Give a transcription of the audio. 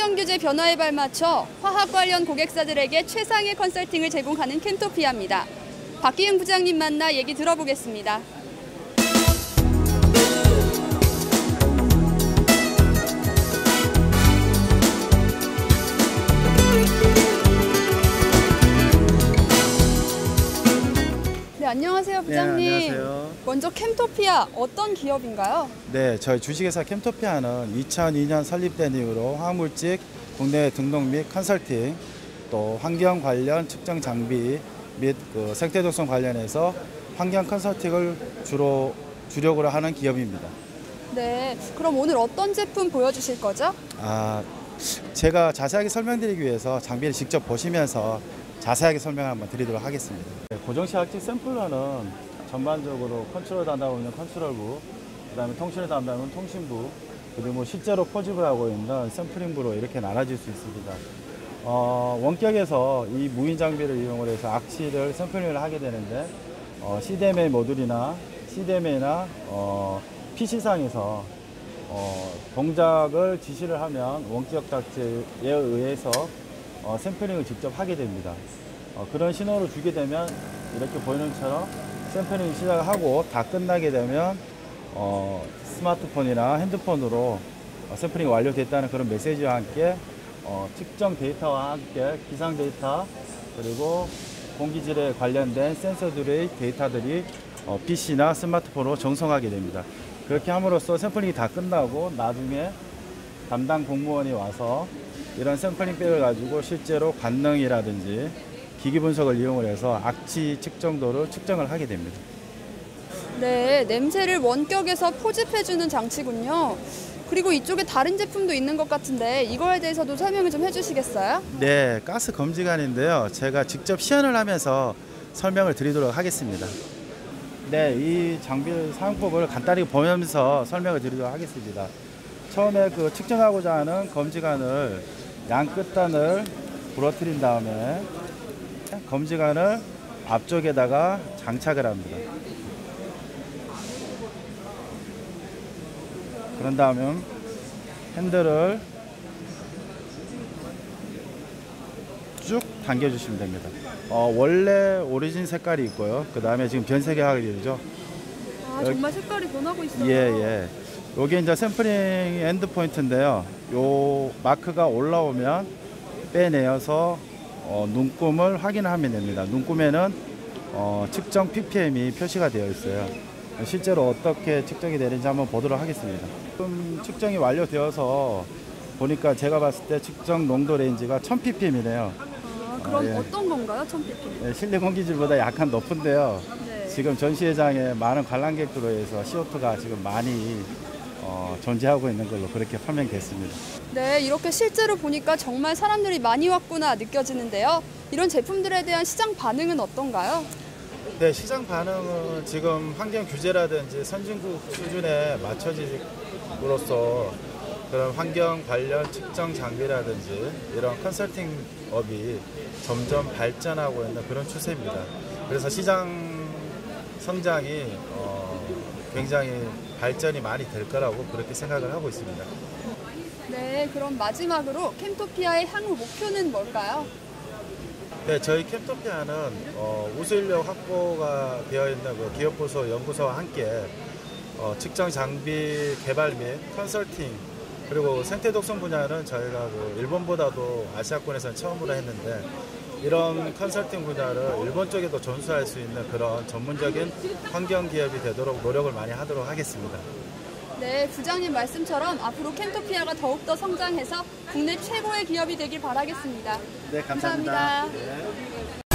환경 규제 변화에 발맞춰 화학 관련 고객사들에게 최상의 컨설팅을 제공하는 캠토피아입니다. 박기영 부장님 만나 얘기 들어보겠습니다. 먼저 캠토피아 어떤 기업인가요? 네, 저희 주식회사 캠토피아는 2002년 설립된 이후로 화물직 국내 등록 및 컨설팅, 또 환경 관련 측정 장비 및 그 생태 독성 관련해서 환경 컨설팅을 주로 주력으로 하는 기업입니다. 네, 그럼 오늘 어떤 제품 보여주실 거죠? 아, 제가 자세하게 설명드리기 위해서 장비를 직접 보시면서 자세하게 설명을 한번 드리도록 하겠습니다. 네, 고정시학직 샘플러는 전반적으로 컨트롤 담당하고 있는 컨트롤부, 그 다음에 통신을 담당하는 통신부, 그리고 뭐 실제로 포집을 하고 있는 샘플링부로 이렇게 나눠질 수 있습니다. 어, 원격에서 이 무인 장비를 이용을 해서 악취를 샘플링을 하게 되는데 어, CDMA 모듈이나 CDMA나 어, PC상에서 어, 동작을 지시를 하면 원격 닥터에 의해서 어, 샘플링을 직접 하게 됩니다. 어, 그런 신호를 주게 되면 이렇게 보이는 것처럼 샘플링 시작을 하고 다 끝나게 되면 어, 스마트폰이나 핸드폰으로 어, 샘플링이 완료됐다는 그런 메시지와 함께 어, 측정 데이터와 함께 기상 데이터 그리고 공기질에 관련된 센서들의 데이터들이 어, PC나 스마트폰으로 정성하게 됩니다. 그렇게 함으로써 샘플링이 다 끝나고 나중에 담당 공무원이 와서 이런 샘플링 백을 가지고 실제로 관능이라든지 기기 분석을 이용을 해서 악취 측정도를 측정을 하게 됩니다. 네, 냄새를 원격에서 포집해주는 장치군요. 그리고 이쪽에 다른 제품도 있는 것 같은데 이거에 대해서도 설명을 좀 해주시겠어요? 네, 가스 검지관인데요. 제가 직접 시연을 하면서 설명을 드리도록 하겠습니다. 네, 이 장비 사용법을 간단히 보면서 설명을 드리도록 하겠습니다. 처음에 그 측정하고자 하는 검지관을 양 끝단을 부러뜨린 다음에 검지관을 앞쪽에다가 장착을 합니다. 그런 다음에 핸들을 쭉 당겨주시면 됩니다. 어, 원래 오리진 색깔이 있고요. 그 다음에 지금 변색하게 되죠. 아, 정말 색깔이 변하고 있어요. 예, 예. 요게 이제 샘플링 엔드 포인트인데요. 요 마크가 올라오면 빼내어서 어, 눈금을 확인하면 됩니다. 눈금에는 어, 측정 ppm이 표시가 되어 있어요. 실제로 어떻게 측정이 되는지 한번 보도록 하겠습니다. 지금 측정이 완료되어서 보니까 제가 봤을 때 측정 농도 레인지가 1000ppm이네요. 아, 그럼 아, 예. 어떤 건가요, 천피피? 네, 실내 공기질보다 약간 높은데요. 네. 지금 전시회장에 많은 관람객들로 해서 CO2가 지금 많이 어, 존재하고 있는 걸로 그렇게 판명됐습니다. 네, 이렇게 실제로 보니까 정말 사람들이 많이 왔구나 느껴지는데요. 이런 제품들에 대한 시장 반응은 어떤가요? 네, 시장 반응은 지금 환경 규제라든지 선진국 수준에 맞춰짐으로써 그런 환경 관련 측정 장비라든지 이런 컨설팅 업이 점점 발전하고 있는 그런 추세입니다. 그래서 시장 성장이 어, 굉장히 발전이 많이 될 거라고 그렇게 생각을 하고 있습니다. 네, 그럼 마지막으로 캠토피아의 향후 목표는 뭘까요? 네, 저희 캠토피아는 어, 우수인력 확보가 되어 있는 그 기업부서 연구소와 함께 어, 측정 장비 개발 및 컨설팅 그리고 생태 독성 분야는 저희가 그 일본보다도 아시아권에서는 처음으로 했는데 이런 컨설팅 분야를 일본 쪽에 도 전수할 수 있는 그런 전문적인 환경 기업이 되도록 노력을 많이 하도록 하겠습니다. 네, 부장님 말씀처럼 앞으로 캠토피아가 더욱더 성장해서 국내 최고의 기업이 되길 바라겠습니다. 네, 감사합니다. 네.